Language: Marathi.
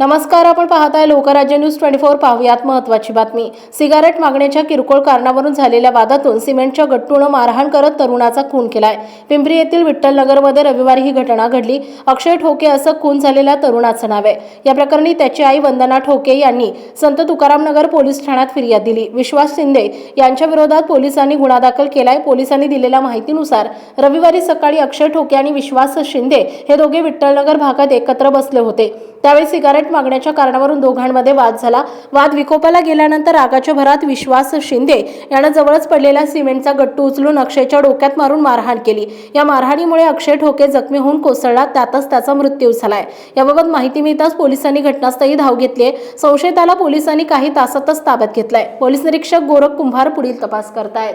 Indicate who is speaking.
Speaker 1: नमस्कार आपण पाहताय लोकराज्य न्यूज ट्वेंटी फोर पाहुयात महत्वाची बातमी. सिगारेट मागण्याच्या किरकोळ कारणावरून झालेल्या वादातून सिमेंटच्या गट्टूनं मारहाण करत तरुणाचा खून केलाय. पिंपरी येथील विठ्ठलनगरमध्ये रविवारी ही घटना घडली. अक्षय ठोके असं खून झालेल्या तरुणाचं नाव आहे. या प्रकरणी त्याची आई वंदना ठोके यांनी संत तुकारामनगर पोलीस ठाण्यात फिर्याद दिली. विश्वास शिंदे यांच्या विरोधात पोलिसांनी गुन्हा दाखल केलाय. पोलिसांनी दिलेल्या माहितीनुसार रविवारी सकाळी अक्षय ठोके आणि विश्वास शिंदे हे दोघे विठ्ठलनगर भागात एकत्र बसले होते. त्यावेळी सिगारेट मागण्याच्या कारणावरून दोघांमध्ये वाद झाला. वाद विकोपाला गेल्यानंतर रागाच्या भरात विश्वास शिंदे यानं जवळच पडलेला सिमेंटचा गट्टू उचलून अक्षयच्या डोक्यात मारून मारहाण केली. या मारहाणीमुळे अक्षय ठोके जखमी होऊन कोसळला. त्यातच त्याचा मृत्यू झालाय. याबाबत माहिती मिळताच पोलिसांनी घटनास्थळी धाव घेतली आहे संशयिताला पोलिसांनी काही तासातच ताब्यात घेतलाय. पोलीस निरीक्षक गोरख कुंभार पुढील तपास करतायत.